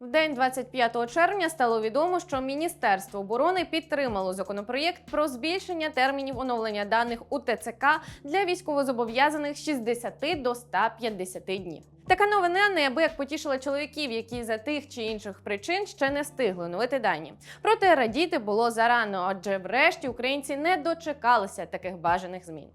В день 25 червня стало відомо, що Міністерство оборони підтримало законопроєкт про збільшення термінів оновлення даних у ТЦК для військовозобов'язаних з 60 до 150 днів. Така новина неабияк потішила чоловіків, які за тих чи інших причин ще не встигли оновити дані. Проте радіти було зарано, адже врешті українці не дочекалися таких бажаних змін.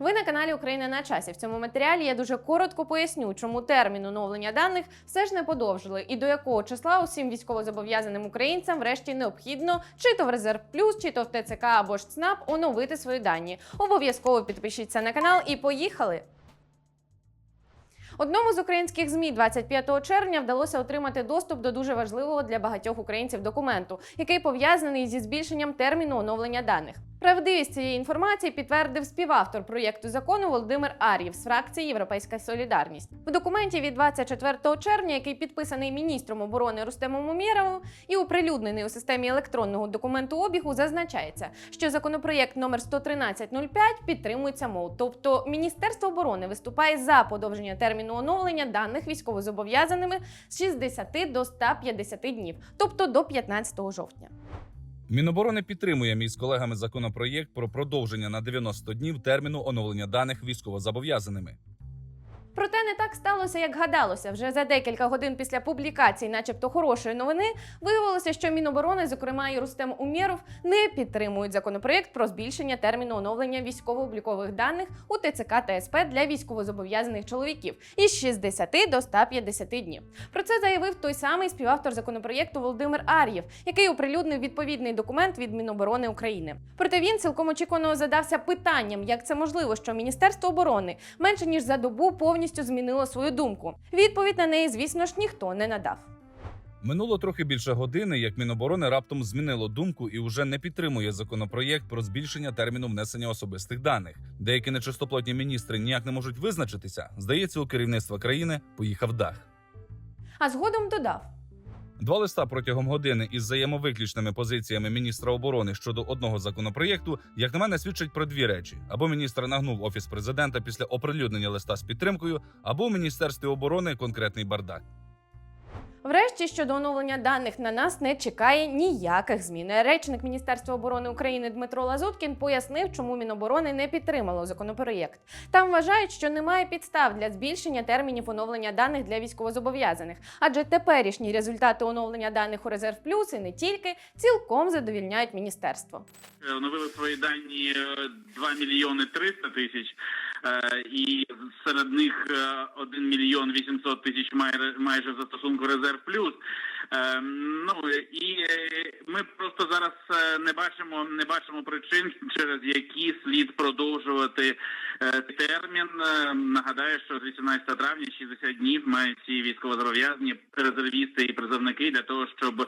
Ви на каналі Україна на часі. В цьому матеріалі я дуже коротко поясню, чому термін оновлення даних все ж не подовжили, і до якого числа усім військовозобов'язаним українцям врешті необхідно чи то в резерв плюс, чи то в ТЦК або ж ЦНАП оновити свої дані. Обов'язково підпишіться на канал і поїхали. Одному з українських змі 25 червня вдалося отримати доступ до дуже важливого для багатьох українців документу, який пов'язаний зі збільшенням терміну оновлення даних. Правдивість цієї інформації підтвердив співавтор проєкту закону Володимир Ар'єв з фракції Європейська Солідарність. В документі від 24 червня, який підписаний міністром оборони Рустемом Умєровим і оприлюднений у системі електронного документообігу, зазначається, що законопроєкт номер 11305 підтримується МОУ. Тобто Міністерство оборони виступає за подовження терміну оновлення даних військовозобов'язаними з 60 до 150 днів, тобто до 15 жовтня. Міноборони підтримує мій з колегами законопроєкт про продовження на 90 днів терміну оновлення даних військовозобов'язаними. Проте не так сталося, як гадалося. Вже за декілька годин після публікації, начебто хорошої новини, виявилося, що Міноборони, зокрема і Рустем Умєров, не підтримують законопроєкт про збільшення терміну оновлення військово-облікових даних у ТЦК та СП для військовозобов'язаних чоловіків із 60 до 150 днів. Про це заявив той самий співавтор законопроєкту Володимир Ар'єв, який оприлюднив відповідний документ від Міноборони України. Проте він цілком очікувано задався питанням, як це можливо, що Міністерство оборони менше ніж за добу повністю змінило свою думку. Відповідь на неї, звісно ж, ніхто не надав. Минуло трохи більше години, як Міноборони раптом змінило думку і вже не підтримує законопроєкт про збільшення терміну внесення особистих даних. Деякі нечистоплотні міністри ніяк не можуть визначитися. Здається, у керівництва країни поїхав дах. А згодом додав. Два листа протягом години із взаємовиключними позиціями міністра оборони щодо одного законопроєкту, як на мене, свідчать про дві речі: або міністр нагнув офіс президента після оприлюднення листа з підтримкою, або у міністерстві оборони конкретний бардак. Врешті щодо оновлення даних на нас не чекає ніяких змін. Речник Міністерства оборони України Дмитро Лазуткін пояснив, чому Міноборони не підтримало законопроєкт. Там вважають, що немає підстав для збільшення термінів оновлення даних для військовозобов'язаних, адже теперішні результати оновлення даних у резерв плюс і не тільки цілком задовільняють міністерство. Е, оновили свої дані е, 2 мільйони 300 тисяч, е, і серед них е, 1 мільйон 800 тисяч майже, застосунку резерв плюс. Е, Ну і е, ми просто зараз е, не бачимо не бачимо причин, через які слід продовжувати е, термін. Е, Нагадаю, що з 18 травня 60 днів мають ці військовозобов'язані резервісти і призовники для того, щоб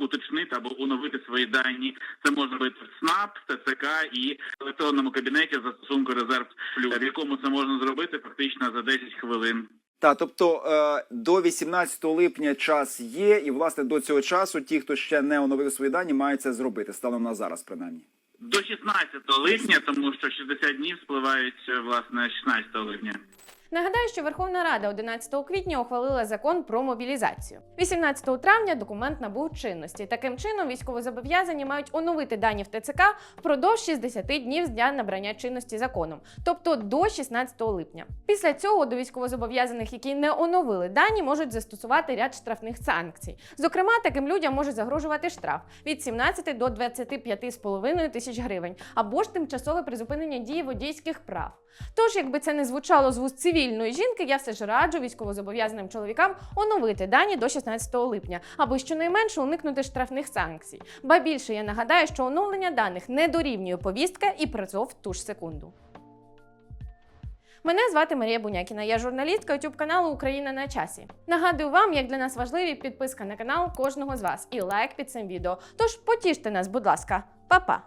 уточнити або оновити свої дані. Це може бути СНАП, ТЦК і електронному кабінеті в застосунку резерв плюс, в якому це можна зробити фактично за 10 хвилин. Та тобто е, до 18 липня час є, і власне до цього часу ті, хто ще не оновив свої дані, мають це зробити станом на зараз, принаймні. До 16 липня, тому що 60 днів спливають е, власне 16 липня. Нагадаю, що Верховна Рада 11 квітня ухвалила закон про мобілізацію. 18 травня документ набув чинності. Таким чином, військовозобов'язані мають оновити дані в ТЦК впродовж 60 днів з дня набрання чинності законом, тобто до 16 липня. Після цього до військовозобов'язаних, які не оновили дані, можуть застосувати ряд штрафних санкцій. Зокрема, таким людям може загрожувати штраф від 17 до 25,5 тисяч гривень або ж тимчасове призупинення дії водійських прав. Тож, якби це не звучало з вуст цивільної жінки, я все ж раджу військовозобов'язаним чоловікам оновити дані до 16 липня, аби щонайменше уникнути штрафних санкцій. Ба більше я нагадаю, що оновлення даних не дорівнює повістка і призов в ту ж секунду. Мене звати Марія Бунякіна, я журналістка YouTube каналу Україна на часі. Нагадую вам, як для нас важливі підписка на канал кожного з вас і лайк під цим відео. Тож потіште нас, будь ласка, Па-па!